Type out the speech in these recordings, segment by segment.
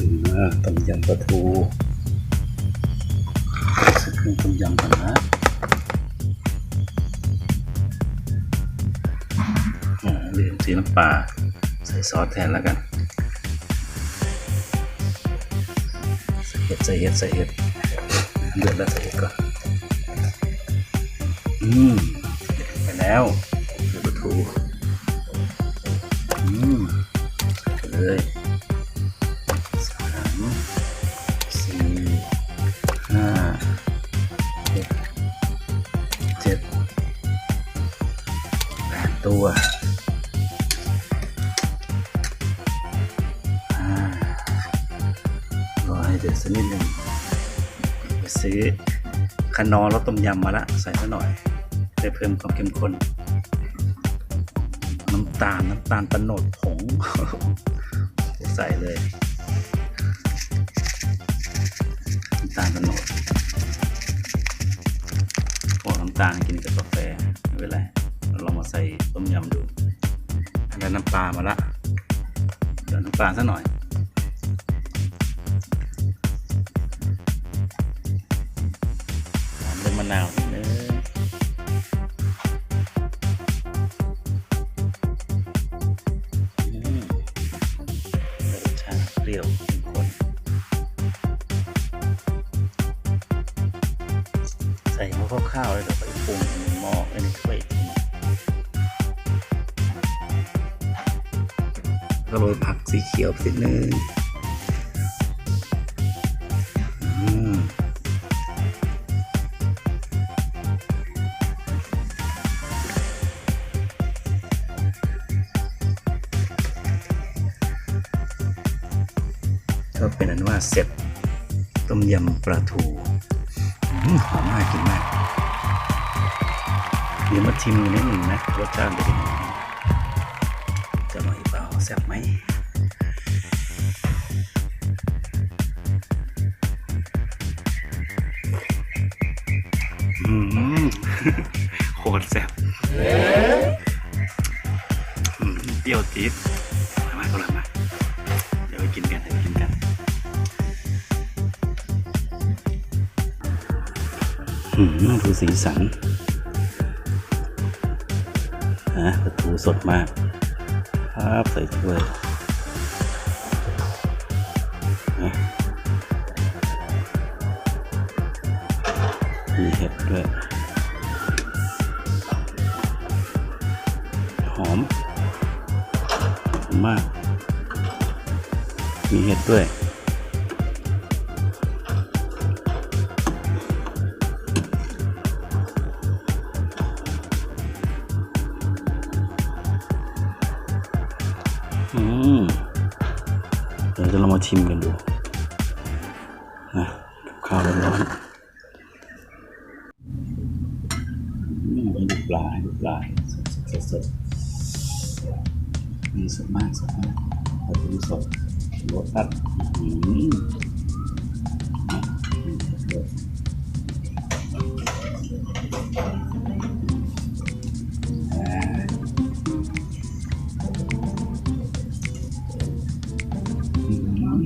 อ่าต้มยำปลาทูส่เครื่องต้มยำก่อนนะอ่าลืมสีน้ำปลาใส่ซอสแทนแล้วกัน ใส่เห็ดใส่เห็ดใส่เห็ดเดือดแล้วใส่เห็ดก่อน อืมไปแล้ว ตัวรอให้เดือดสักนิดหนึ่งไปซื้อขนอรสต้มยำมาละใส่ซะหน่อยได้เพิ่มความเข้มข้น น้ำตาล น้ำตาลตะโนดผง ใส่เลย น้ำตาลตะโนดพวกน้ำตาลกินกับกาแฟไม่เป็นไรเราลา ใส่ต้มยำดูได้น้ำปลามาละเดี๋ยวน้ำปลาสักหน่อยตามด้วยมะนาวนิดนึงอืมรสชาติเปรี้ยวเข้มข้นใส่หม้อข้าวๆเลยเดี๋ยวไปปรุงหม้อในถ้วยอีกที ก็โรยผักสีเขียวไปนิดนึงก็เป็นอันว่าเสร็จต้มยำปลาทูหอมมากกินมาก เดี๋ยวมาชิมกันนิดหนึ่งนะรสชาติเป็นยังไง แซ่บไหมอืมโคตรแซ่บเปรี้ยวจี๊ดอร่อยมากอร่อยมากเดี๋ยวไปกินกันเดี๋ยวไปกินกันอืมดูสีสันนะปลาทูสดมาก ครับใส่ถ้วยมีเห็ดด้วย หอม มาก มีเห็ดด้วย อืมเดี๋ยวจะลองมาชิมกันดูนะข้าวร้อนๆอืมให้ดูปลาดูปลาสดสดสดนี่สดมากสดมากปลาทูสดรสตัดอืม ก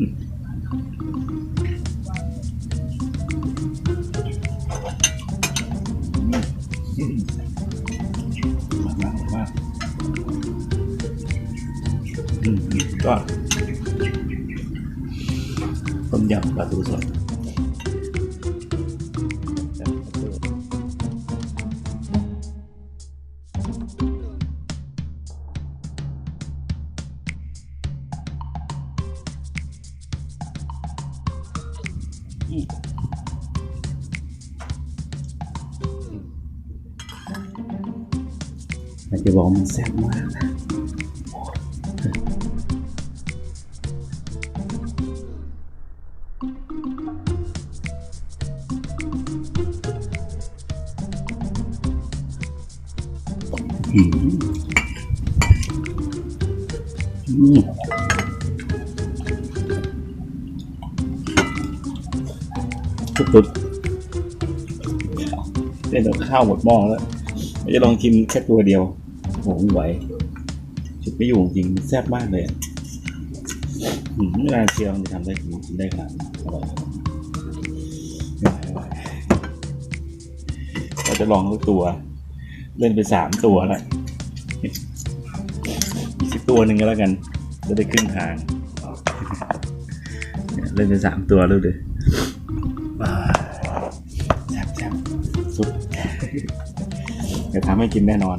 ็ต้มยำปลาทูสด อืมอยากจะบ สุดๆเล่นกับข้าวหมดหม้อแล้วไม่จะลองชิมแค่ตัวเดียวโอ้โหไหวจุดไม่อยู่จริงแซ่บมากเลยอืมไม่น่าเชื่อมันจะทำได้กินได้ขนาดนี้อร่อยเราจะลองทุกตัว เล่นไปสามตัวแล้วอีกสักตัวหนึ่งก็แล้วกันจะได้ครึ่งทาง เล่นไปสามตัวแล้ ทำให้กินแน่นอน